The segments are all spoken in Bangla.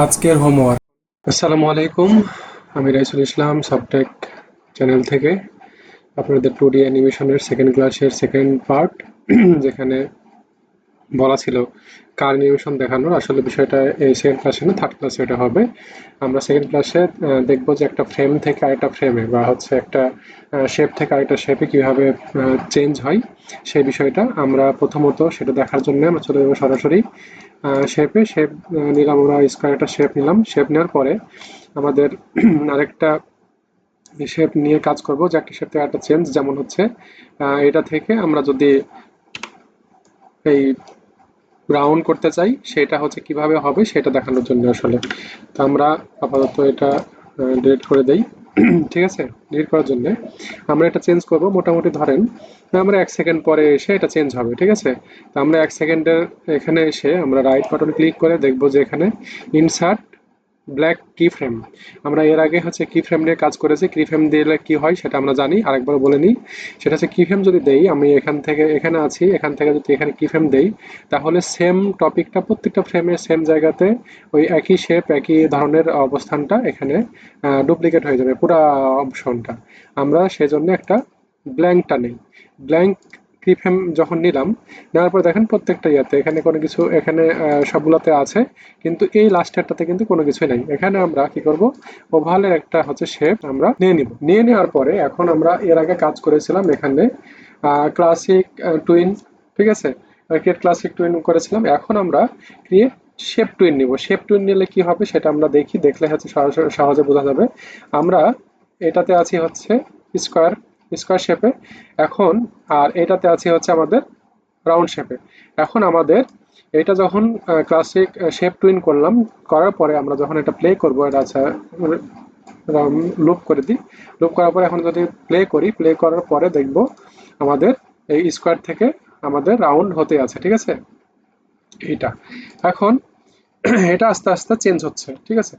আজকের হোমওয়ার্ক। আসসালামু আলাইকুম, আমি রাইসুল ইসলাম সাবটেক চ্যানেল থেকে। আপনাদের টু ডি অ্যানিমেশনের সেকেন্ড ক্লাসের সেকেন্ড পার্ট যেখানে বলা ছিল কার অ্যানিমেশন দেখানোর আসলে বিষয়টা এই সেকেন্ড ক্লাসে না থার্ড ক্লাসে এটা হবে। আমরা সেকেন্ড ক্লাসে দেখব যে একটা ফ্রেম থেকে আরেকটা ফ্রেমে বা হচ্ছে একটা শেপ থেকে আরেকটা শেপে কীভাবে চেঞ্জ হয় সেই বিষয়টা আমরা প্রথমত সেটা দেখার জন্য আমরা চলে যাব সরাসরি শেপে শেপ নিলাম, আমরা স্কোয়ার একটা শেপ নিলাম। শেপ নেওয়ার পরে আমাদের আরেকটা শেপ নিয়ে কাজ করব যে একটা শেপ থেকে একটা চেঞ্জ যেমন হচ্ছে এটা থেকে আমরা যদি এই রাউন্ড করতে চাই, সেটা হচ্ছে কীভাবে হবে সেটা দেখানোর জন্য আসলে। তো আমরা আপাতত এটা ডিলিট করে দেই, ঠিক আছে? ডিলিট করার জন্য আমরা এটা চেঞ্জ করব। মোটামুটি ধরেন, আমরা এক সেকেন্ড পরে এসে এটা চেঞ্জ হবে, ঠিক আছে? তো আমরা এক সেকেন্ডের এখানে এসে আমরা রাইট বাটন ক্লিক করে দেখব যে এখানে ইনসার্ট ব্ল্যাক কি ফ্রেম আমরা এর আগে হচ্ছে কি ফ্রেম নিয়ে কাজ করেছি। কি ফ্রেম দিলে কি হয় সেটা আমরা জানি। আরেকবার বলে নিই। সেটা হচ্ছে কি ফ্রেম যদি দেই, আমি এখান থেকে, এখানে আছি, এখান থেকে যদি এখানে কি ফ্রেম দেই, তাহলে সেম টপিকটা প্রত্যেকটা ফ্রেমে সেম জায়গাতে ওই একই শেপ একই ধরনের অবস্থানটা এখানে ডুপ্লিকেট হয়ে যাবে, পুরো অপশনটা আমরা সেজন্য একটা ব্ল্যাঙ্কটা নেই। ব্ল্যাঙ্ক কি যখন নিলাম, নেওয়ার পর দেখেন প্রত্যেকটা ইয়াতে এখানে কোনো কিছু, এখানে সবগুলোতে আছে, কিন্তু এই লাস্ট লাস্টেরটাতে কিন্তু কোনো কিছুই নাই। এখানে আমরা কি করব? ওভালের একটা হচ্ছে শেপ আমরা নিয়ে নিব। নিয়ে নেওয়ার পরে এখন আমরা এর আগে কাজ করেছিলাম এখানে ক্লাসিক টুইন ঠিক আছে? ক্রিয়েট ক্লাসিক টুইন করেছিলাম। এখন আমরা ক্রিয়েট শেপ টুইন নিব। শেপ টুইন নিলে কি হবে সেটা আমরা দেখি, দেখলে হচ্ছে সহজে বোঝা যাবে। আমরা এটাতে আছি হচ্ছে স্কোয়ার স্কোয়ার শেপে এখন, আর এটাতে আছে হচ্ছে আমাদের রাউন্ড শেপে এখন আমাদের এটা যখন ক্লাসিক শেপ টুইন করলাম, করার পরে আমরা যখন এটা প্লে করব, এটা আচ্ছা লুপ করে দিই। লুপ করার পরে এখন যদি প্লে করি প্লে করার পরে দেখব আমাদের এই স্কোয়ার থেকে আমাদের রাউন্ড হতে আছে, ঠিক আছে? এইটা। এখন, এটা আস্তে আস্তে চেঞ্জ হচ্ছে, ঠিক আছে?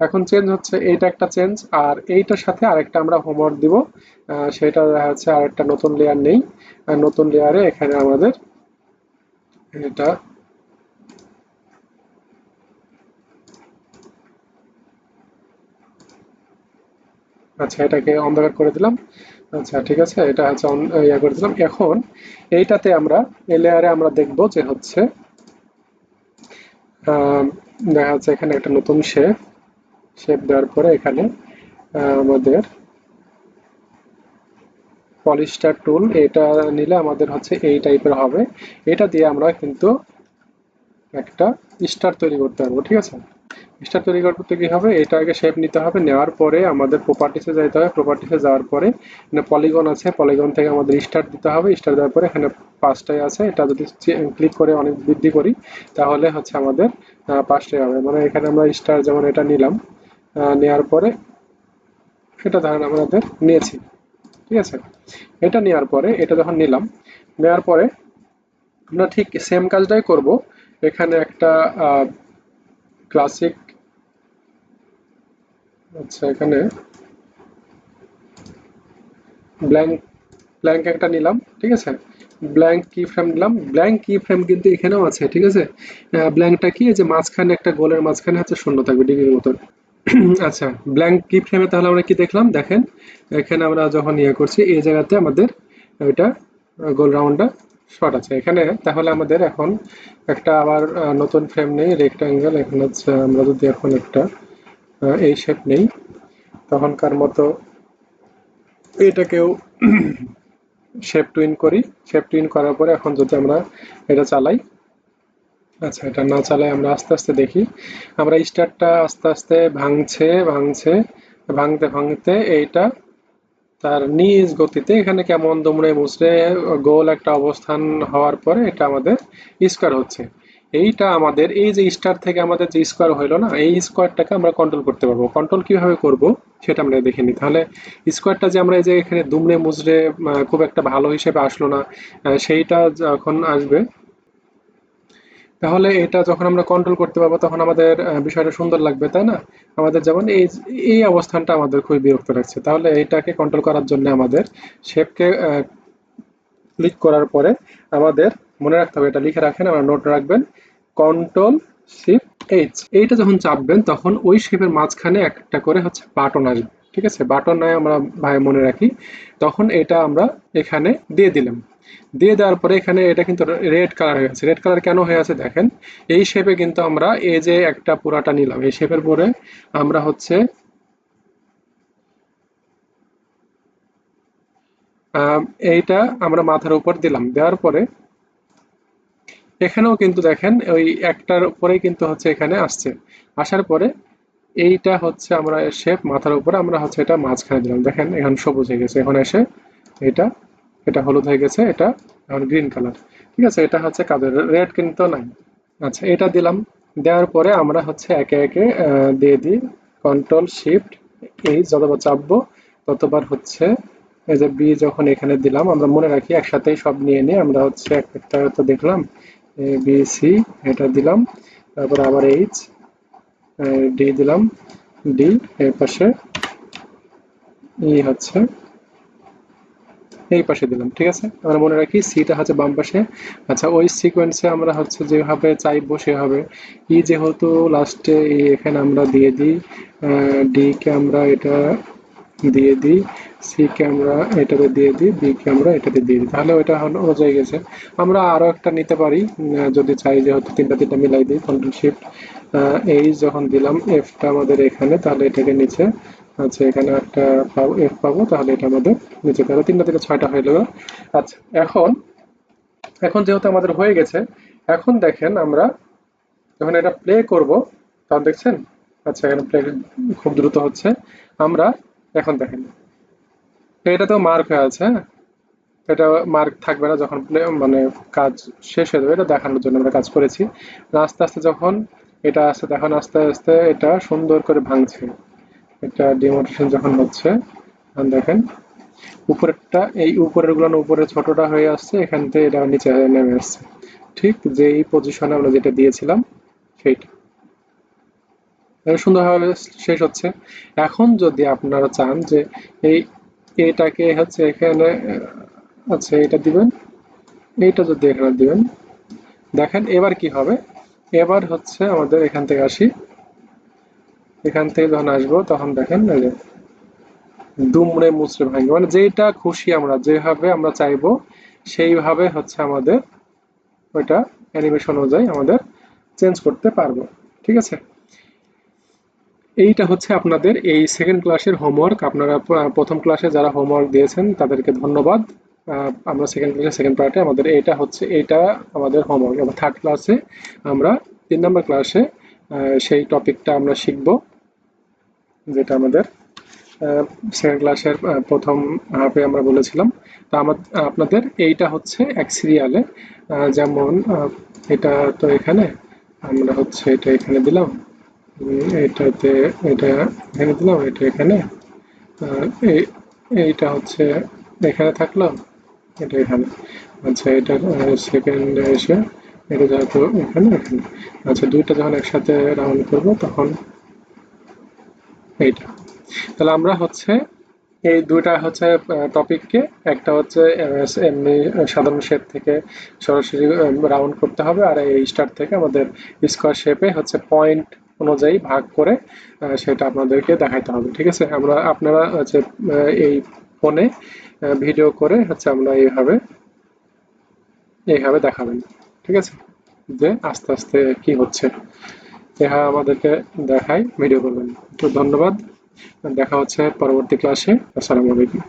এখন চেঞ্জ হচ্ছে, এইটা একটা চেঞ্জ আর এইটার সাথে আরেকটা আমরা হোমওয়ার্ক দিব। সেটা দেখা যাচ্ছে আরেকটা নতুন লেয়ার নেই। নতুন লেয়ারে এখানে আমাদের এটা আচ্ছা এটাকে অন্ধকার করে দিলাম। আচ্ছা ঠিক আছে, এটা হচ্ছে ইয়া করে দিলাম। এখন এইটাতে আমরা, এই লেয়ারে আমরা দেখব যে হচ্ছে দেখা যাচ্ছে এখানে একটা নতুন শেপ শেপ দেওয়ার পরে এখানে আমাদের পলিস্টার টুল এটা নিলে আমাদের হচ্ছে এই টাইপের হবে। এটা দিয়ে আমরা কিন্তু একটা স্টার তৈরি করতে পারব ঠিক আছে? স্টার তৈরি করতে কি হবে? এটা আগে শেপ নিতে হবে নেওয়ার পরে আমাদের প্রপার্টিসে যাইতে হবে। প্রপার্টিসে যাওয়ার পরে এখানে পলিগন আছে পলিগন থেকে আমাদের স্টার দিতে হবে। স্টার দেওয়ার পরে এখানে পাঁচটাই আছে। এটা যদি ক্লিক করে অনেক বৃদ্ধি করি তাহলে হচ্ছে আমাদের আহ, পাঁচটাই হবে। মানে এখানে আমরা স্টার যেমন এটা নিলাম নেওয়ার পরে এটা ধরেন আমাদের নিয়েছি, ঠিক আছে? এটা নেওয়ার পরে, এটা যখন নিলাম নেওয়ার পরে আমরা ঠিক সেম কাজটাই করব। এখানে একটা ক্লাসিক আচ্ছা এখানে ব্ল্যাঙ্ক ব্ল্যাঙ্ক একটা নিলাম, ঠিক আছে? ব্ল্যাঙ্ক কি ফ্রেম নিলাম। ব্ল্যাঙ্ক কি ফ্রেম কিন্তু এখানেও আছে, ঠিক আছে? ব্ল্যাঙ্কটা কি? যে মাঝখানে একটা গোলের মাঝখানে হচ্ছে শূন্য থাকবে, ডিগ্রির মতন। আচ্ছা ব্ল্যাঙ্ক কি ফ্রেমে তাহলে আমরা কি দেখলাম? দেখেন, এখানে আমরা যখন ইয়ে করছি, এই জায়গাতে আমাদের ওইটা গোল রাউন্ডটা শর্ট আছে। এখানে তাহলে আমাদের এখন একটা আবার নতুন ফ্রেম নেই রেক্টাঙ্গেল এখন হচ্ছে আমরা যদি এখন একটা এই শেপ নেই, তখনকার মতো এটাকেও শেপ টুইন করি। শেপ টুইন করার পরে এখন যদি আমরা এটা চালাই আচ্ছা এটা না চালাই আমরা আস্তে আস্তে দেখি। আমরা স্টারটা আস্তে আস্তে ভাঙছে ভাঙছে, ভাঙতে ভাঙতে এইটা তার নিজ গতিতে এখানে কেমন দুমড়ে মুচড়ে গোল একটা অবস্থান হওয়ার পরে এটা আমাদের স্কোয়ার হচ্ছে। এইটা আমাদের, এই যে স্টার থেকে আমাদের যে স্কোয়ার হইল না, এই স্কোয়ারটাকে আমরা কন্ট্রোল করতে পারব। কন্ট্রোল কীভাবে করব সেটা আমরা দেখে নিই। তাহলে স্কোয়ারটা যে আমরা এই যে এখানে দুমড়ে মুচড়ে খুব একটা ভালো হিসেবে আসলো না সেইটা যখন আসবে তাহলে এটা যখন আমরা কন্ট্রোল করতে পারব, তখন আমাদের বিষয়টা সুন্দর লাগবে, তাই না? আমাদের যেমন এই এই অবস্থানটা আমাদের খুবই বিরক্ত লাগছে। তাহলে এটাকে কন্ট্রোল করার জন্য আমাদের শেপকে ক্লিক করার পরে আমাদের মনে রাখতে হবে, এটা লিখে রাখেন, আমরা নোট রাখবেন কন্ট্রোল শিফট এইচ এইটা যখন চাপবেন, তখন ওই শেপের মাঝখানে একটা করে হচ্ছে বাটন আসবে, ঠিক আছে? বাটন নয় আমরা ভাই মনে রাখি, তখন এটা আমরা এখানে দিয়ে দিলাম। দিয়ে দেওয়ার পরে এখানে এটা কিন্তু রেড কালার হয়ে আছে রেড কালার কেন হয়ে আছে দেখেন? এই শেপে কিন্তু আমরা এই যে একটা পুরাটা নিলাম, এই শেপের পরে আমরা হচ্ছে এইটা আমরা মাথার উপর দিলাম। দেওয়ার পরে এখানেও কিন্তু দেখেন, ওই একটার উপরেই কিন্তু হচ্ছে এখানে আসছে। আসার পরে এইটা হচ্ছে আমরা শেপ মাথার উপরে আমরা হচ্ছে এটা মাঝখানে দিলাম। দেখেন, এখন সবুজ হয়ে গেছে। এখন এসে এটা এটা হলুদ হয়ে গেছে, এটা এখন গ্রিন কালার ঠিক আছে, এটা হচ্ছে কাদের রেড কিন্তু নাই। আচ্ছা এটা দিলাম। দেওয়ার পরে আমরা হচ্ছে একে একে দিয়ে দিই। কন্ট্রোল শিফট এই যতবার চাপবো, ততবার হচ্ছে এই যে বি যখন এখানে দিলাম, আমরা মনে রাখি একসাথেই সব নিয়ে নিয়ে আমরা হচ্ছে এক একটা তো দেখলাম। এ বি সি এটা দিলাম। তারপর আবার এইচ ডি দিলাম। ডি এর পাশে ই হচ্ছে এই পাশে দিলাম, ঠিক আছে? আমরা মনে রাখি সিটা হচ্ছে বাম পাশে। আচ্ছা ওই সিকোয়েন্সে আমরা হচ্ছে যেভাবে চাইব সেভাবে। ই যেহেতু লাস্টে এখানে আমরা দিয়ে দিই ডি কে আমরা এটা দিয়ে দিই সি কে আমরা এটাতে দিয়ে দিই বি কে আমরা এটাতে দিয়ে দিই। তাহলে ওইটা হলো হয়ে গেছে। আমরা আরও একটা নিতে পারি যদি চাই যেহেতু তিনটা তিনটা মিলাই দিই কন্ট্রোল শিফট এই যখন দিলাম এফটা আমাদের এখানে, তাহলে এটাকে নিচে আচ্ছা এখানে একটা পাবো এফ পাবো, তাহলে এটা আমাদের নিচে তাহলে তিনটা থেকে ছয়টা হয়ে গেল। আচ্ছা এখন এখন যেহেতু আমাদের হয়ে গেছে, এখন দেখেন আমরা যখন এটা প্লে করব তখন দেখছেন? আচ্ছা এখানে প্লে খুব দ্রুত হচ্ছে। আমরা এখন দেখেন। এটা তো মার্ক হয়ে আছে হ্যাঁ? এটা মার্ক থাকবে না যখন প্লে মানে কাজ শেষ হয়ে যাবে, এটা দেখানোর জন্য আমরা কাজ করেছি। আস্তে আস্তে যখন এটা আসছে, তখন আস্তে আস্তে এটা সুন্দর করে ভাঙছে। এটা ডিমোটেশন যখন হচ্ছে দেখেন, উপরেরটা, এই উপরেরগুলো উপরে ছোটটা হয়ে আসছে, এখান থেকে এটা নিচে নেমে আসছে। ঠিক যেই পজিশনে আমরা যেটা দিয়েছিলাম, সেইটা। সুন্দরভাবে শেষ হচ্ছে। এখন যদি আপনারা চান যে এই এটাকে হচ্ছে এখানে আচ্ছা এটা দিবেন, এইটা যদি এখানে দিবেন, দেখেন এবার কি হবে? এবার হচ্ছে আমাদের এখান থেকে আসি। এখান থেকে যখন আসব, তখন দেখেন যে দুমড়ে মুচড়ে ভাঙবে। মানে যেটা খুশি আমরা, যেভাবে আমরা চাইব, সেইভাবে হচ্ছে আমাদের ওইটা অ্যানিমেশন অনুযায়ী আমাদের চেঞ্জ করতে পারব। ঠিক আছে? এইটা হচ্ছে আপনাদের এই সেকেন্ড ক্লাসের হোমওয়ার্ক আপনারা প্রথম ক্লাসে যারা হোমওয়ার্ক দিয়েছেন, তাদেরকে ধন্যবাদ। আমরা সেকেন্ড ক্লাসে সেকেন্ড পার্টে আমাদের এটা হচ্ছে, এটা আমাদের হোমওয়ার্ক এবং থার্ড ক্লাসে আমরা তিন নম্বর ক্লাসে সেই টপিকটা আমরা শিখব। যেটা আমাদের সেকেন্ড ক্লাসের প্রথম হাফে আমরা বলেছিলাম। তো আমার, আপনাদের এইটা হচ্ছে এক সিরিয়ালে যেমন এটা তো এখানে, আমরা হচ্ছে এটা এখানে দিলাম এটাতে, এটা এখানে দিলাম, এটা এখানে এই- এইটা হচ্ছে এখানে থাকল এটা এখানে। আচ্ছা এটা সেকেন্ড এসে, এটা যেহেতু এখানে এখানে। আচ্ছা দুইটা যখন একসাথে রাউন্ড করব, তখন এইটা। তাহলে আমরা হচ্ছে এই দুইটা হচ্ছে টপিককে একটা হচ্ছে এমনি সাধারণ শেপ থেকে সরাসরি রাউন্ড করতে হবে, আর এই স্টার থেকে আমাদের স্কোয়ার শেপে হচ্ছে পয়েন্ট অনুযায়ী ভাগ করে সেটা আপনাদেরকে দেখাইতে হবে, ঠিক আছে? আমরা, আপনারা হচ্ছে এই ফোনে ভিডিও করে হচ্ছে আমরা এইভাবে এইভাবে দেখাবেন, ঠিক আছে? যে আস্তে আস্তে কি হচ্ছে। দেখা আমাদেরকে দেখায় ভিডিও করবেন। তো ধন্যবাদ দেখা হচ্ছে পরবর্তী ক্লাসে আসসালামু আলাইকুম।